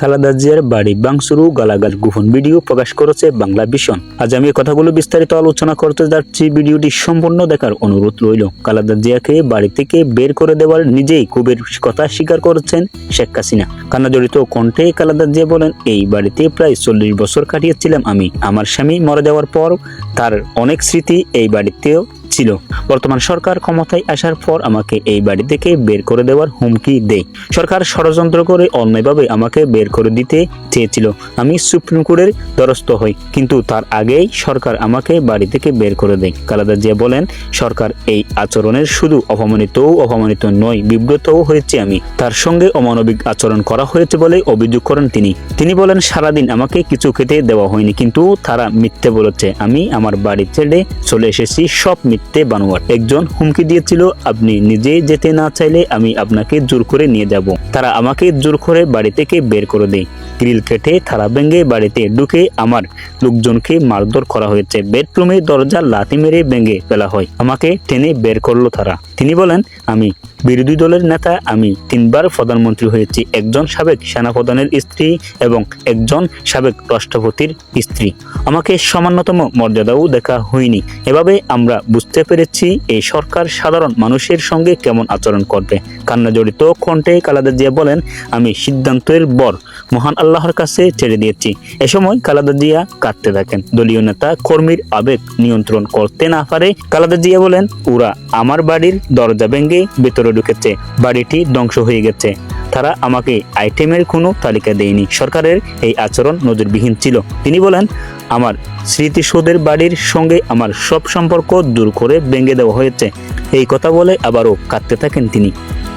খালেদা জিয়ার বাড়ি বাংসুরু গালাগাল গোপন ভিডিও প্রকাশ করেছে বাংলা ভিশন। আজ আমি কথাগুলো বিস্তারিত আলোচনা করতে যাচ্ছি। ভিডিওটি সম্পূর্ণ দেখার অনুরোধ রইল। খালেদা জিয়াকে বাড়ি থেকে বের করে দেওয়ার নিজেই কুবের কথা স্বীকার করেছেন শেখ হাসিনা। কান্না জড়িত কণ্ঠে খালেদা জিয়া বলেন, এই বাড়িতে প্রায় চল্লিশ বছর কাটিয়েছিলাম আমি। আমার স্বামী মারা যাওয়ার পর তার অনেক স্মৃতি এই বাড়িতেও ছিল। বর্তমান সরকার ক্ষমতায় আসার পর আমাকে এই বাড়ি থেকে বের করে দেওয়ার হুমকি দেয়। সরকার ষড়যন্ত্র করে অন্যায়ভাবে আমাকে বের করে দিতে চেয়েছিল। আমি সুপ্রিম কোর্টের দ্বারস্থ হই, কিন্তু তার আগেই সরকার আমাকে বাড়ি থেকে বের করে দেয়। কালাদা জিয়া বলেন, সরকার এই আচরণের শুধু অপমানিতও অপমানিত নয়, বিব্রতও হয়েছে আমি। তার সঙ্গে অমানবিক আচরণ করা হয়েছে বলে অভিযোগ করেন তিনি। তিনি বলেন, সারাদিন আমাকে কিছু খেতে দেওয়া হয়নি, কিন্তু তারা মিথ্যে বলেছে। আমি আমার বাড়ি ছেড়ে চলে এসেছি, সব মিথ্যে বানোয়ার। একজন হুমকি দিয়েছিল, আপনি নিজে যেতে না চাইলে আমি আপনাকে জোর করে নিয়ে যাব। তারা আমাকে জোর করে বাড়ি থেকে বের করে দেয়। গ্রিল কেটে থালা ভেঙে বাড়িতে ঢুকে আমার লোকজনকে মারধর করা হয়েছে। বেডরুমে দরজা লাথি মেরে ভেঙে ফেলা হয়। আমাকে টেনে বের করল তারা। তিনি বলেন, আমি বিরোধী দলের নেতা, আমি তিনবার প্রধানমন্ত্রী হয়েছি, একজন সাবেক সেনাপ্রধানের স্ত্রী এবং একজন সাবেক রাষ্ট্রপতির স্ত্রী। আমাকে সামান্যতম মর্যাদাও দেখা হয়নি। এভাবে আমরা বুঝতে পেরেছি এই সরকার সাধারণ মানুষের সঙ্গে কেমন আচরণ করবে। কান্না জড়িত কণ্ঠে কালাদা জিয়া বলেন, আমি সিদ্ধান্তের বর, মহান আল্লাহর কাছে ছেড়ে দিয়েছি। এ সময় কালাদা জিয়া কাঁদতে থাকেন। দলীয় নেতা কর্মীর আবেগ নিয়ন্ত্রণ করতে না পারে। কালাদা জিয়া বলেন, ওরা আমার বাড়ির দরজা ভেঙে ভেতরে ঢুকেছে। বাড়িটি ধ্বংস হয়ে গেছে। তারা আমাকে আইটেমের কোনো তালিকা দেয়নি। সরকারের এই আচরণ নজরবিহীন ছিল। তিনি বলেন, আমার স্মৃতিসৌধের বাড়ির সঙ্গে আমার সব সম্পর্ক দূর করে ভেঙে দেওয়া হয়েছে। এই কথা বলে আবারও কাঁদতে থাকেন তিনি।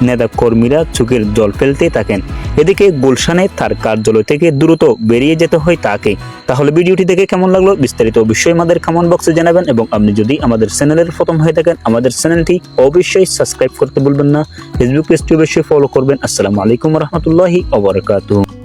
নেতা কর্মীরা চোখের জল ফেলতে থাকেন। এদিকে গুলশানে তার কার্যালয় থেকে দ্রুত বেরিয়ে যেতে হয় তাকে। তাহলে ভিডিওটি দেখে কেমন লাগল? বিস্তারিত অবশ্যই আমাদের কমেন্ট বক্সে জানাবেন এবং আপনি যদি আমাদের চ্যানেলের প্রথম হয়ে থাকেন, আমাদের চ্যানেলটি অবশ্যই সাবস্ক্রাইব করতে ভুলবেন না। ফেসবুক পেজটি অবশ্যই ফলো করবেন। আসসালামু আলাইকুম রহমতুল্লাহি ওবরাকাতুহু